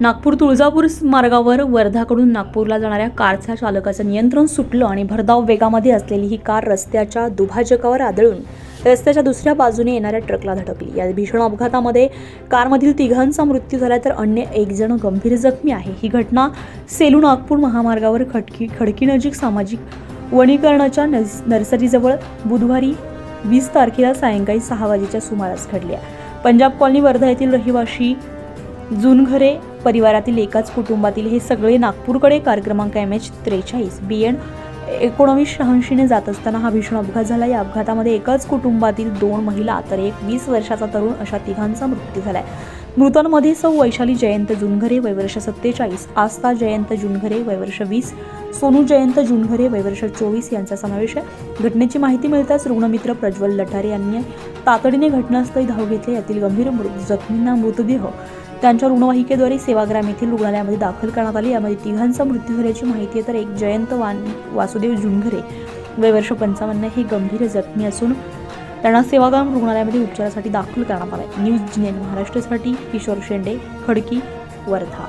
नागपूर तुळजापूर मार्गावर वर्धाकडून नागपूरला जाणाऱ्या कारच्या चालकाचं नियंत्रण सुटलं आणि भरधाव वेगामध्ये असलेली ही कार रस्त्याच्या दुभाजकावर आदळून रस्त्याच्या दुसऱ्या बाजूने येणाऱ्या ट्रकला धडकली या भीषण अपघातामध्ये कारमधील तिघांचा मृत्यू झाला तर अन्य एक जण गंभीर जखमी आहे ही घटना सेलू नागपूर महामार्गावर खडकी खडकीनजीक सामाजिक वनीकरणाच्या नर्स नर्सरीजवळ बुधवारी वीस तारखेला सायंकाळी सहा वाजेच्या सुमारास घडली आहे. पंजाब कॉलनी वर्धा येथील रहिवाशी जुनघरे परिवारातील एकाच कुटुंबातील हे सगळे नागपूरकडे कार क्रमांक एम एच त्रेचाळीस बी एन एकोणावीस शहाऐंशीने जात असताना हा भीषण अपघात झाला. या अपघातामध्ये एकाच कुटुंबातील दोन महिला तर एक वीस वर्षाचा तरुण अशा तिघांचा मृत्यू झाला आहे मृतांमध्ये सौ वैशाली जयंत जुनघरे वयवर्ष सत्तेचाळीस. आस्था जयंत जुनघरे वयवर्ष वीस. सोनू जयंत जुनघरे वयवर्ष चोवीस यांचा समावेश आहे. घटनेची माहिती मिळताच रुग्णमित्र प्रज्वल लठारे यांनी तातडीने घटनास्थळी धाव घेतली. यातील गंभीर मृत जखमींना मृतदेह त्यांच्या रुग्णवाहिकेद्वारे सेवाग्राम येथील रुग्णालयामध्ये दाखल करण्यात आले. यामध्ये तिघांचा मृत्यू झाल्याची माहिती आहे. तर एक जयंत वान वासुदेव जुनघरे वयवर्ष पंचावन्न हे गंभीर जखमी असून त्यांना सेवाग्राम रुग्णालयामध्ये उपचारासाठी दाखल करण्यात आले न्यूज जिनेन महाराष्ट्रासाठी किशोर शेंडे खडकी वर्धा.